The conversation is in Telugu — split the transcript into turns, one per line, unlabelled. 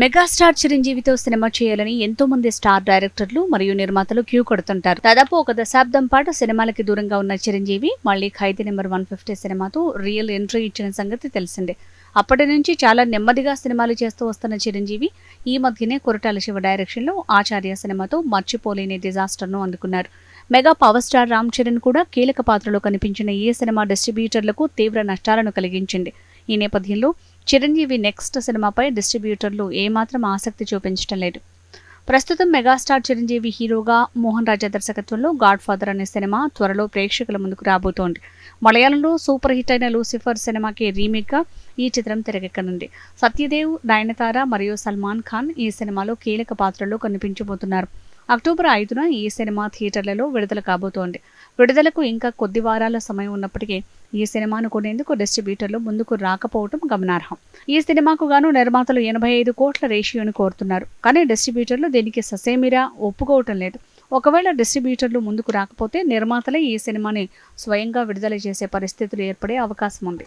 మెగాస్టార్ చిరంజీవితో సినిమా చేయాలని ఎంతో మంది స్టార్ డైరెక్టర్లు మరియు నిర్మాతలు క్యూ కొడుతుంటారు. దాదాపు ఒక దశాబ్దం పాటు సినిమాలకి దూరంగా ఉన్న చిరంజీవి మళ్ళీ ఖైదీ నెంబర్ వన్ ఫిఫ్టీ సినిమాతో రియల్ ఎంట్రీ ఇచ్చిన సంగతి తెలిసిందే. అప్పటి నుంచి చాలా నెమ్మదిగా సినిమాలు చేస్తూ వస్తున్న చిరంజీవి ఈ మధ్యనే కొరటాల శివ డైరెక్షన్లో ఆచార్య సినిమాతో మర్చిపోలేని డిజాస్టర్ను అందుకున్నారు. Mega power star Ram Charan కూడా కీలక పాత్రలో కనిపించిన ఈ సినిమా డిస్ట్రిబ్యూటర్లకు తీవ్ర నష్టాలను కలిగించింది. ఈ నేపథ్యంలో చిరంజీవి నెక్స్ట్ సినిమాపై డిస్ట్రిబ్యూటర్లు ఏమాత్రం ఆసక్తి చూపించడం లేదు. ప్రస్తుతం మెగాస్టార్ చిరంజీవి హీరోగా మోహన్ రాజా దర్శకత్వంలో గాడ్ ఫాదర్ అనే సినిమా త్వరలో ప్రేక్షకుల ముందుకు రాబోతోంది. మలయాళంలో సూపర్ హిట్ అయిన లూసిఫర్ సినిమాకి రీమేక్గా ఈ చిత్రం తెరకెక్కనుంది. సత్యదేవ్ నయనతార మరియు సల్మాన్ ఖాన్ ఈ సినిమాలో కీలక పాత్రలో కనిపించబోతున్నారు. అక్టోబర్ ఐదున ఈ సినిమా థియేటర్లలో విడుదల కాబోతోంది. విడుదలకు ఇంకా కొద్ది వారాల సమయం ఉన్నప్పటికీ ఈ సినిమాను కొనేందుకు డిస్ట్రిబ్యూటర్లు ముందుకు రాకపోవడం గమనార్హం. ఈ సినిమాకు గాను నిర్మాతలు ఎనభై ఐదు కోట్ల రేషియోను కోరుతున్నారు. కానీ డిస్ట్రిబ్యూటర్లు దీనికి ససేమిరా ఒప్పుకోవటం లేదు. ఒకవేళ డిస్ట్రిబ్యూటర్లు ముందుకు రాకపోతే నిర్మాతలే ఈ సినిమాని స్వయంగా విడుదల చేసే పరిస్థితులు ఏర్పడే అవకాశం ఉంది.